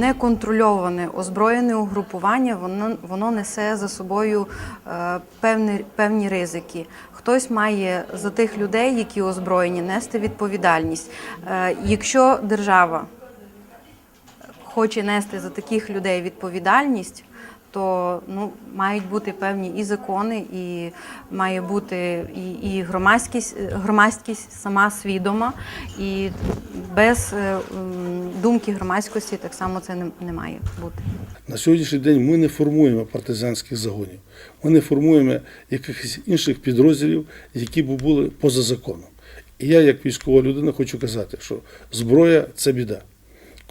неконтрольоване озброєне угрупування, воно, воно несе за собою е, певні, певні ризики. Хтось має за тих людей, які озброєні, нести відповідальність. Е, Якщо держава хоче нести за таких людей відповідальність, то ну, мають бути певні і закони, і має бути і, і громадськість, громадськість сама свідома, і без е, думки громадськості так само це не, не має бути. На сьогоднішній день ми не формуємо партизанських загонів, ми не формуємо якихось інших підрозділів, які б були поза законом. І я, як військова людина, хочу казати, що зброя це біда.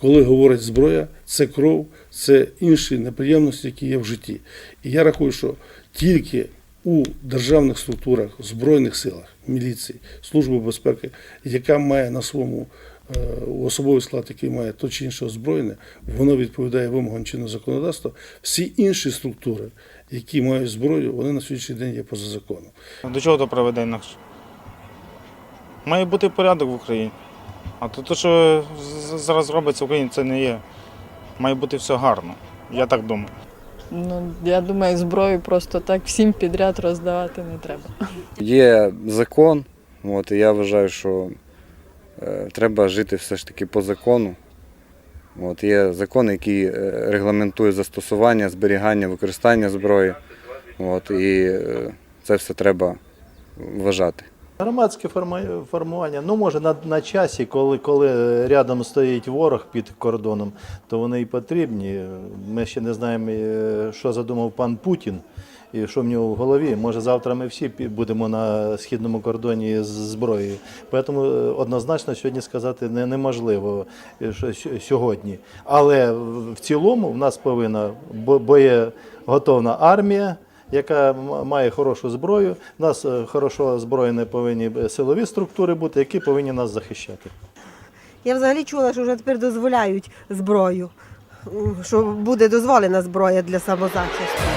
Коли говорить зброя, це кров, це інші неприємності, які є в житті. І я рахую, що тільки у державних структурах, збройних силах, міліції, служби безпеки, яка має на своєму е, особовий склад, який має то чи інше озброєння, воно відповідає вимогам чинного законодавства. Всі інші структури, які мають зброю, вони на сьогоднішній день є поза законом. До чого то приведе інакше? Має бути порядок в Україні. А то, те, що зараз робиться в Україні, це не є. Має бути все гарно. Я так думаю. Ну, я думаю, зброю просто так всім підряд роздавати не треба. Є закон, от, і я вважаю, що е, треба жити все ж таки по закону. От, є закон, який е, регламентує застосування, зберігання, використання зброї. От, і е, це все треба вважати. Громадське формування, ну може на, на часі, коли, коли рядом стоїть ворог під кордоном, то вони і потрібні. Ми ще не знаємо, е, що задумав пан Путін і що в нього в голові. Може завтра ми всі будемо на східному кордоні з зброєю. Тому е, однозначно сьогодні сказати не, неможливо е, що сьогодні. Але в в цілому в нас повинна бо- боєготовна армія яка має хорошу зброю. У нас е, хорошо озброєні повинні силові структури бути, які повинні нас захищати. Я взагалі чула, що вже тепер дозволяють зброю, що буде дозволена зброя для самозахисту.